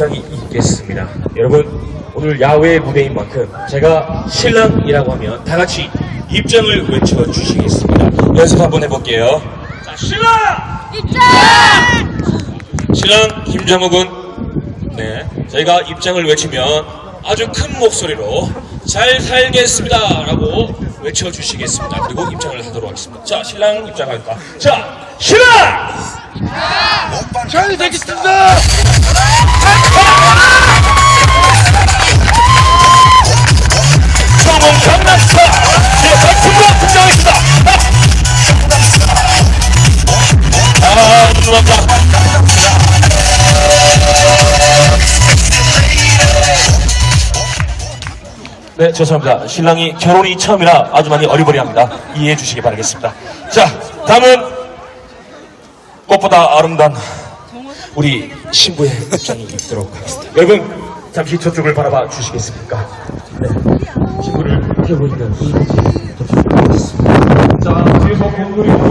입장이 있겠습니다. 여러분, 오늘 야외 무대인 만큼 제가 신랑이라고 하면 다 같이 입장을 외쳐주시겠습니다. 연습 한번 해볼게요. 자, 신랑! 신랑 김장욱은 네 저희가 입장을 외치면 아주 큰 목소리로 잘 살겠습니다 라고 외쳐주시겠습니다. 그리고 입장을 하도록 하겠습니다. 자 신랑 입장할까? 자 신랑 잘 되겠습니다. 네, 죄송합니다. 신랑이 결혼이 처음이라 아주 많이 어리버리합니다. 이해해 주시기 바라겠습니다. 자, 다음은 꽃보다 아름다운 우리 신부의 입장이 있도록 하겠습니다. 여러분, 잠시 저쪽을 바라봐 주시겠습니까? 네. 신부를 태우고 있는 이 자, 뒤에서 공놀이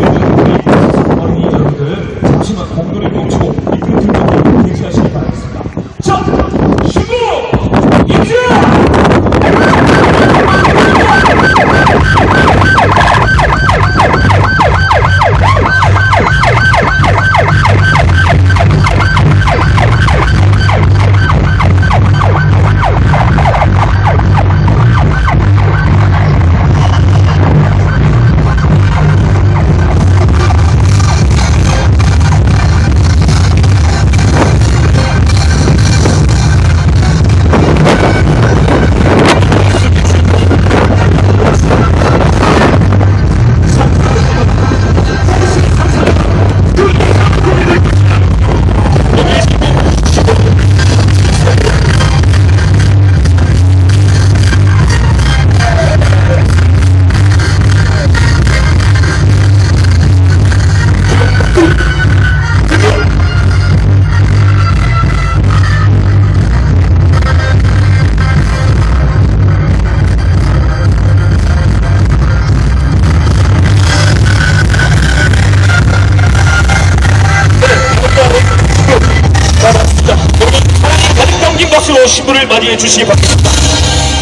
신부를 맞이해 주시기 바랍니다.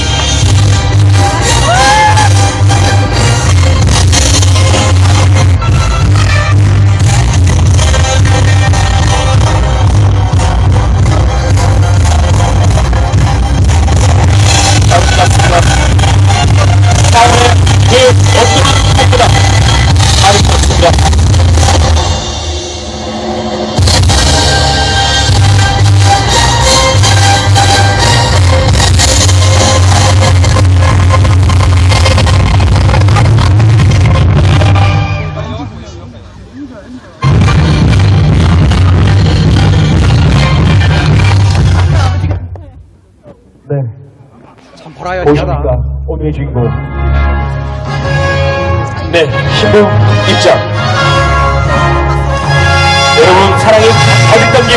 보십니까 오늘의 주인공. 네, 신부 입장. 여러분, 사랑의 가득 담긴